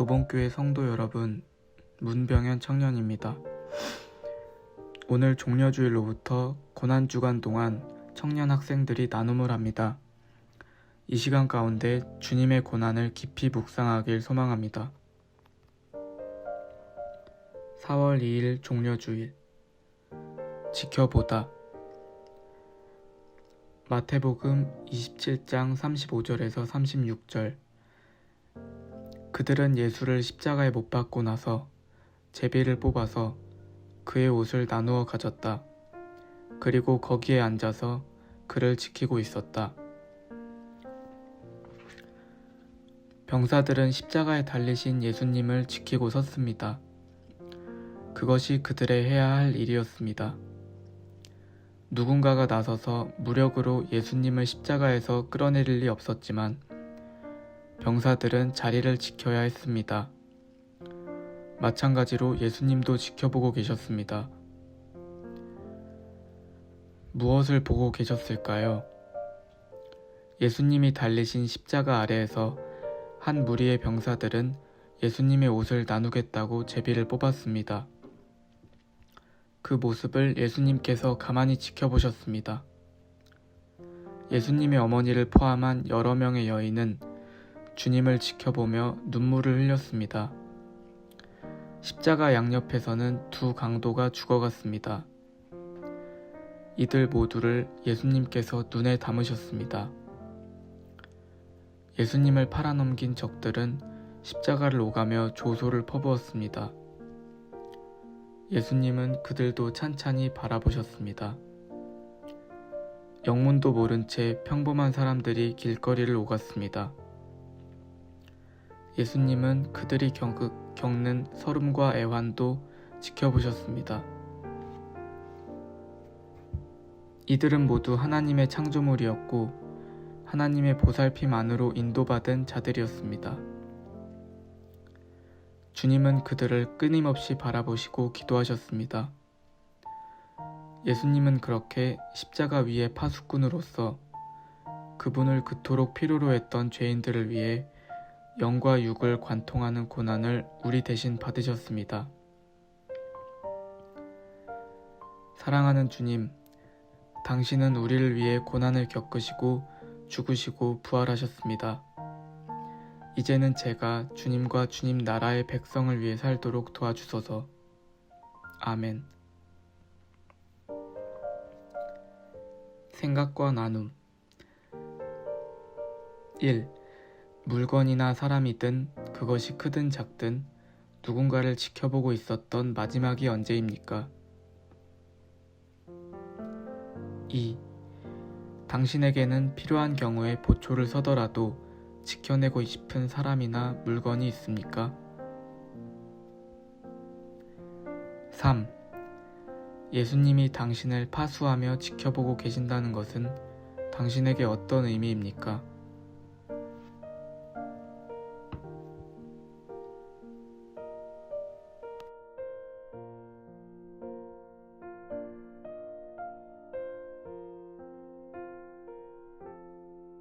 도봉교회 성도 여러분, 문병현 청년입니다. 오늘 종려주일로부터 고난주간 동안 청년 학생들이 나눔을 합니다. 이 시간 가운데 주님의 고난을 깊이 묵상하길 소망합니다. 4월 2일 종려주일 지켜보다 마태복음 27장 35절에서 36절 그들은 예수를 십자가에 못 박고 나서 제비를 뽑아서 그의 옷을 나누어 가졌다. 그리고 거기에 앉아서 그를 지키고 있었다. 병사들은 십자가에 달리신 예수님을 지키고 섰습니다. 그것이 그들의 해야 할 일이었습니다. 누군가가 나서서 무력으로 예수님을 십자가에서 끌어내릴 리 없었지만 병사들은 자리를 지켜야 했습니다. 마찬가지로 예수님도 지켜보고 계셨습니다. 무엇을 보고 계셨을까요? 예수님이 달리신 십자가 아래에서 한 무리의 병사들은 예수님의 옷을 나누겠다고 제비를 뽑았습니다. 그 모습을 예수님께서 가만히 지켜보셨습니다. 예수님의 어머니를 포함한 여러 명의 여인은 주님을 지켜보며 눈물을 흘렸습니다. 십자가 양옆에서는 두 강도가 죽어갔습니다. 이들 모두를 예수님께서 눈에 담으셨습니다. 예수님을 팔아넘긴 적들은 십자가를 오가며 조소를 퍼부었습니다. 예수님은 그들도 찬찬히 바라보셨습니다. 영문도 모른 채 평범한 사람들이 길거리를 오갔습니다. 예수님은 그들이 겪, 겪는 서름과 애환도 지켜보셨습니다. 이들은 모두 하나님의 창조물이었고 하나님의 보살핌 안으로 인도받은 자들이었습니다. 주님은 그들을 끊임없이 바라보시고 기도하셨습니다. 예수님은 그렇게 십자가 위에 파수꾼으로서 그분을 그토록 필요로 했던 죄인들을 위해 영과 육을 관통하는 고난을 우리 대신 받으셨습니다. 사랑하는 주님, 당신은 우리를 위해 고난을 겪으시고 죽으시고 부활하셨습니다. 이제는 제가 주님과 주님 나라의 백성을 위해 살도록 도와주소서. 아멘. 생각과 나눔 1. 물건이나 사람이든 그것이 크든 작든 누군가를 지켜보고 있었던 마지막이 언제입니까? 2. 당신에게는 필요한 경우에 보초를 서더라도 지켜내고 싶은 사람이나 물건이 있습니까? 3. 예수님이 당신을 파수하며 지켜보고 계신다는 것은 당신에게 어떤 의미입니까?